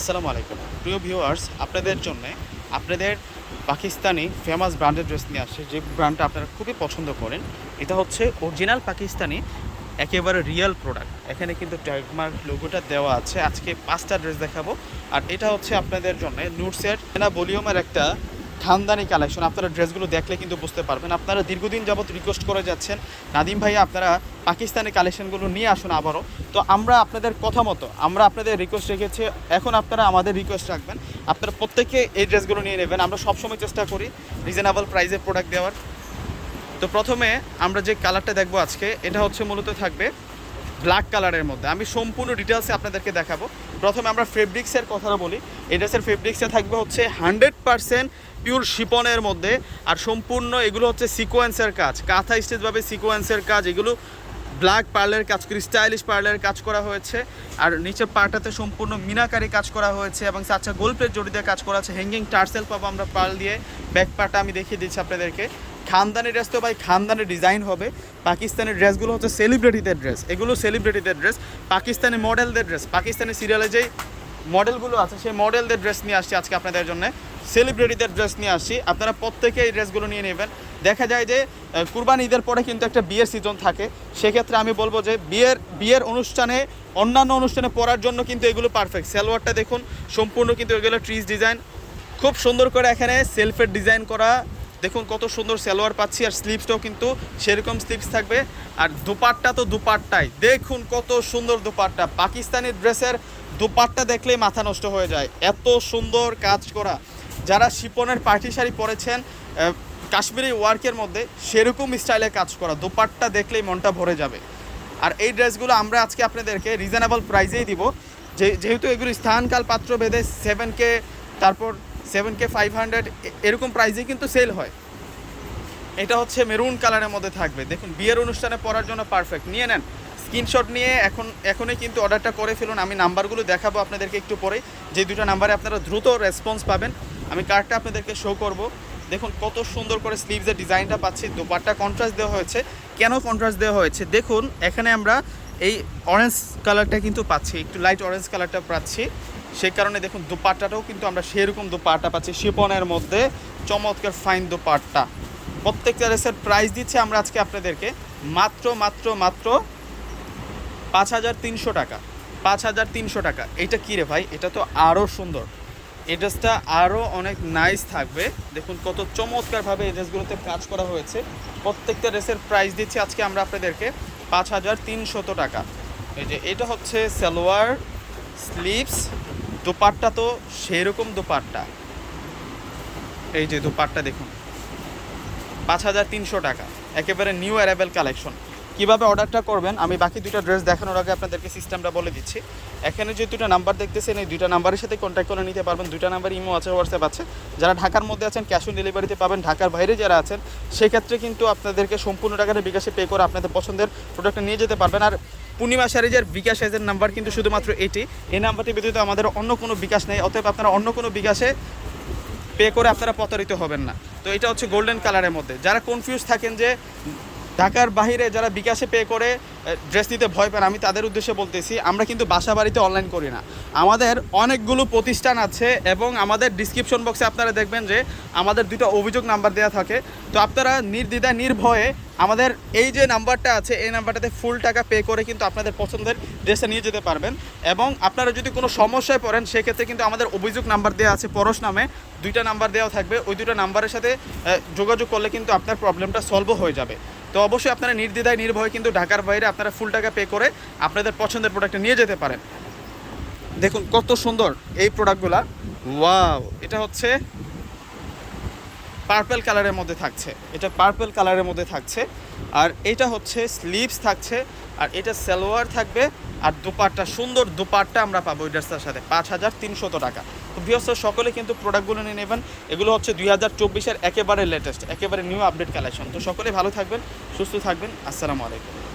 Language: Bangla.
আসসালামু আলাইকুম। প্রিয় ভিউয়ার্স আপনাদের জন্য আপনাদের পাকিস্তানি ফেমাস ব্র্যান্ডের ড্রেস নিয়ে আসে যে ব্র্যান্ডটা আপনারা খুবই পছন্দ করেন, এটা হচ্ছে অরিজিনাল পাকিস্তানি, একেবারে রিয়েল প্রোডাক্ট এখানে কিন্তু ট্যাগমার্ক লোগোটা দেওয়া আছে। আজকে পাঁচটা ড্রেস দেখাবো। আর এটা হচ্ছে আপনাদের জন্য নুটসের না ভলিউমের একটা খানদানি কালেকশন আপনারা ড্রেসগুলো দেখলে কিন্তু বুঝতে পারবেন। আপনারা দীর্ঘদিন যাবৎ রিকোয়েস্ট করে যাচ্ছেন। নাদিম ভাইয়া, আপনারা পাকিস্তানি কালেকশনগুলো নিয়ে আসুন আবারও। তো আমরা আপনাদের কথা মতো, আমরা আপনাদের রিকোয়েস্ট রেখেছি, এখন আপনারা আমাদের রিকোয়েস্ট রাখবেন। আপনারা প্রত্যেকে এই ড্রেসগুলো নিয়ে নেবেন। আমরা সবসময় চেষ্টা করি রিজনেবল প্রাইসে প্রোডাক্ট দেওয়ার। তো প্রথমে আমরা যে কালারটা দেখব আজকে, এটা হচ্ছে মূলত থাকবে ব্ল্যাক কালারের মধ্যে। আমি সম্পূর্ণ ডিটেলসে আপনাদেরকে দেখাবো। প্রথমে আমরা ফেব্রিক্সের কথাটা বলি। এই ড্রেসের ফেব্রিক্সে থাকবে হচ্ছে হান্ড্রেড পারসেন্ট পিওর শিপনের মধ্যে। আর সম্পূর্ণ এগুলো হচ্ছে সিকোয়েন্সের কাজ। কাঁথা স্টেজভাবে সিকোয়েন্সের কাজ। এগুলো ব্ল্যাক পার্লের কাজ করে স্টাইলিশ পার্লের কাজ করা হয়েছে। আর নিচের পার্টাতে সম্পূর্ণ মিনাকারি কাজ করা হয়েছে এবং আচ্ছা গোল প্লেট জড়ি দিয়ে কাজ করা আছে। হ্যাঙ্গিং টার্সেল পাবো আমরা পার্ল দিয়ে। ব্যাক পার্টটা আমি দেখিয়ে দিচ্ছি আপনাদেরকে। খানদানি ড্রেস তো ভাই খানদানি ডিজাইন হবে। পাকিস্তানের ড্রেসগুলো হচ্ছে সেলিব্রিটিদের ড্রেস এগুলো সেলিব্রিটিদের ড্রেস পাকিস্তানি মডেলদের ড্রেস পাকিস্তানি সিরিয়ালে যেই মডেলগুলো আছে, সেই মডেলদের ড্রেস নিয়ে আসছি আজকে আপনাদের জন্য। সেলিব্রিটিদের ড্রেস নিয়ে আসছি। আপনারা প্রত্যেকে এই ড্রেসগুলো নিয়ে নেবেন। দেখা যায় যে কুরবানি ঈদের পরে কিন্তু একটা বিয়ের সিজন থাকে। সেক্ষেত্রে আমি বলব যে, বিয়ের বিয়ের অনুষ্ঠানে, অন্যান্য অনুষ্ঠানে পরার জন্য কিন্তু এগুলো পারফেক্ট সালোয়ারটা দেখুন, সম্পূর্ণ কিন্তু এগুলো ট্রিজ ডিজাইন খুব সুন্দর করে এখানে সেলফের ডিজাইন করা দেখুন কত সুন্দর সালোয়ার পাচ্ছি আর স্লিপসটাও কিন্তু সেরকম স্লিপস থাকবে। আর দুপাট্টা তো দুপাট্টাই। দেখুন কত সুন্দর দুপাট্টা। পাকিস্তানি ড্রেসের দুপাট্টা দেখলেই মাথা নষ্ট হয়ে যায়। এত সুন্দর কাজ করা। যারা শিপনের পার্টি শাড়ি পরেছেন কাশ্মীরি ওয়ার্কের মধ্যে সেরকম স্টাইলে কাজ করা। দুপাট্টা দেখলেই মনটা ভরে যাবে। আর এই ড্রেসগুলো আমরা আজকে আপনাদেরকে রিজনেবল প্রাইসেই দিব। যেহেতু এগুলো স্থানকাল পাত্র ভেদে সেভেন কে তারপর সেভেন কে ফাইভ হান্ড্রেড এরকম প্রাইসে কিন্তু সেল হয়। এটা হচ্ছে মেরুন কালারের মধ্যে থাকবে। দেখুন, বিয়ের অনুষ্ঠানে পরার জন্য পারফেক্ট নিয়ে নেন। স্ক্রিনশট নিয়ে এখন এখনই কিন্তু অর্ডারটা করে ফেলুন। আমি নাম্বারগুলো দেখাবো আপনাদেরকে একটু পরে। যে দুটো নাম্বারে আপনারা দ্রুত রেসপন্স পাবেন। আমি কার্ডটা আপনাদেরকে শো করব। দেখুন, কত সুন্দর করে স্লিভসের ডিজাইনটা পাচ্ছি। দুপাট্টা কন্ট্রাস্ট দেওয়া হয়েছে। কেন কন্ট্রাস্ট দেওয়া হয়েছে? দেখুন, এখানে আমরা এই অরেঞ্জ কালারটা কিন্তু পাচ্ছি, একটু লাইট অরেঞ্জ কালারটা পাচ্ছি। সেই কারণে দেখুন, দুপাট্টাটাও কিন্তু আমরা সেরকম দুপাট্টা পাচ্ছি শিপনের মধ্যে চমৎকার ফাইন দুপাট্টা। প্রত্যেকটা রেসের প্রাইস দিচ্ছে আমরা আজকে আপনাদেরকে, মাত্র মাত্র মাত্র পাঁচ হাজার তিনশো টাকা। পাঁচ হাজার তিনশো টাকা। এটা কী রে ভাই? এটা তো আরও সুন্দর। এই ড্রেসটা আরও অনেক নাইস থাকবে। দেখুন, কত চমৎকারভাবে এই ড্রেসগুলোতে কাজ করা হয়েছে। প্রত্যেকটা ড্রেসের প্রাইস দিচ্ছি আজকে আমরা আপনাদেরকে। পাঁচ হাজার তিনশত টাকা। এই যে এটা হচ্ছে সালোয়ার, স্লিভস, দোপাট্টা তো সেরকম দোপাট্টা। এই যে দোপাট্টা দেখুন, পাঁচ হাজার তিনশো টাকা, একেবারে নিউ অ্যারাইভেল কালেকশন। কীভাবে অর্ডারটা করবেন, আমি বাকি দুটো ড্রেস দেখানোর আগে আপনাদেরকে সিস্টেমটা বলে দিচ্ছি। এখানে যে দুটো নাম্বার দেখতেছেন, এই দুইটা নাম্বারের সাথে কন্ট্যাক্ট করে নিতে পারবেন। দুইটা নাম্বার ইমো আছে, হোয়াটসঅ্যাপ আছে। যারা ঢাকার মধ্যে আছেন ক্যাশ অন ডেলিভারিতে পাবেন। ঢাকার বাইরে যারা আছেন, সেক্ষেত্রে কিন্তু আপনাদেরকে সম্পূর্ণ টাকাটা বিকাশে পে করে আপনাদের পছন্দের প্রোডাক্টটা নিয়ে যেতে পারবেন। আর পূর্ণিমা শাড়িজের বিকাশ এজের নাম্বার কিন্তু শুধুমাত্র এটি। এই নাম্বারটি ব্যতীত আমাদের অন্য কোনো বিকাশ নেই, অতএব আপনারা অন্য কোনো বিকাশে পে করে আপনারা প্রতারিত হবেন না। তো এটা হচ্ছে গোল্ডেন কালারের মধ্যে। যারা কনফিউজ থাকেন যে ঢাকার বাইরে যারা বিকাশে পে করে ড্রেস নিতে ভয় পান আমি তাদের উদ্দেশ্যে বলতেছি, আমরা কিন্তু বাসা বাড়িতে অনলাইন করি না। আমাদের অনেকগুলো প্রতিষ্ঠান আছে এবং আমাদের ডিসক্রিপশন বক্সে আপনারা দেখবেন যে আমাদের দুটো অভিযোগ নাম্বার দেওয়া থাকে। তো আপনারা নির্দ্বিধায়, নির্ভয়ে আমাদের এই যে নাম্বারটা আছে, এই নাম্বারটাতে ফুল টাকা পে করে কিন্তু আপনাদের পছন্দের ড্রেসে নিয়ে যেতে পারবেন। এবং আপনারা যদি কোনো সমস্যায় পড়েন, সেক্ষেত্রে কিন্তু আমাদের অভিযোগ নাম্বার দেওয়া আছে পরশ নামে। দুইটা নাম্বার দেওয়া থাকবে। ওই দুটো নাম্বারের সাথে যোগাযোগ করলে কিন্তু আপনার প্রবলেমটা সলভও হয়ে যাবে। তো অবশ্যই আপনারা নির্দ্বিধায়, নির্ভয়ে কিন্তু ঢাকার বাইরে আপনারা ফুল টাকা পে করে আপনাদের পছন্দের প্রোডাক্টটা নিয়ে যেতে পারেন। দেখুন কত সুন্দর এই প্রোডাক্টগুলা ওয়াও এটা হচ্ছে পার্পেল কালারের মধ্যে থাকছে। এটা পার্পল কালারের মধ্যে থাকছে। আর এটা হচ্ছে স্লিভস থাকছে। আর এটা সালোয়ার থাকবে। আর দুপাট্টা, সুন্দর দুপাট্টা আমরা পাবো ড্রেসটার সাথে। পাঁচ হাজার তিনশত টাকা। বৃহস্প সকলে কিন্তু প্রোডাক্টগুলো নিয়ে নেবেন। এগুলো হচ্ছে দুই হাজার চব্বিশের একেবারে লেটেস্ট একেবারে নিউ আপডেট কালেকশন তো সকলে ভালো থাকবেন, সুস্থ থাকবেন। আসসালামু আলাইকুম।